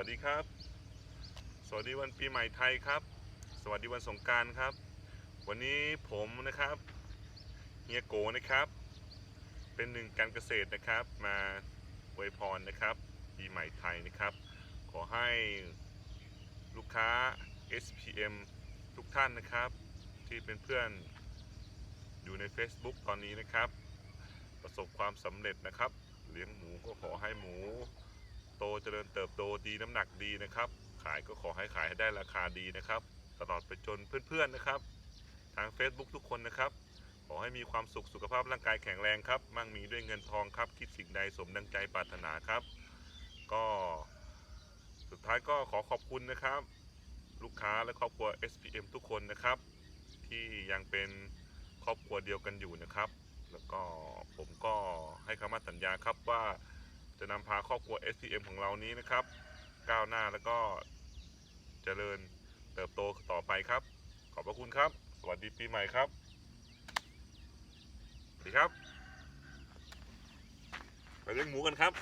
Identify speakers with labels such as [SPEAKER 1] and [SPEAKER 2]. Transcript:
[SPEAKER 1] วัสดีครับ สวัสดีวันปีใหม่ไทยครับ สวัสดีวันสงการครับ วันนี้ผมนะครับเฮียโกนะครับ เป็นหนึ่งการเกษตรนะครับ มาอวยพรนะครับ ปีใหม่ไทยนะครับ ขอให้ลูกค้า SPM ทุกท่านนะครับ ที่เป็นเพื่อนอยู่ใน Facebook ตอนนี้นะครับ ประสบความสำเร็จนะครับ เลี้ยงหมูก็ขอให้หมู โตเจริญเติบโตดีน้ำหนักดีนะครับ ขายก็ขอให้ขายให้ได้ราคาดีนะครับ ตลอดไปจนเพื่อนๆนะครับ ทาง Facebook ทุกคนนะครับ ขอให้มีความสุขสุขภาพร่างกายแข็งแรงครับ มั่งมีด้วยเงินทองครับ คิดสิ่งใดสมดังใจปรารถนาครับ ก็สุดท้ายก็ขอขอบคุณนะครับ ลูกค้าและครอบครัว SPM ทุกคนนะครับ ที่ยังเป็นครอบครัวเดียวกันอยู่นะครับ แล้วก็ผมก็ให้คำมั่นสัญญาครับว่า จะนำพาครอบครัว SPM ของเรานี้นะครับ ก้าวหน้าแล้วก็เจริญเติบโตต่อไปครับ ขอบพระคุณครับ สวัสดีปีใหม่ครับสวัสดีครับ ไปเลี้ยงหมูกันครับ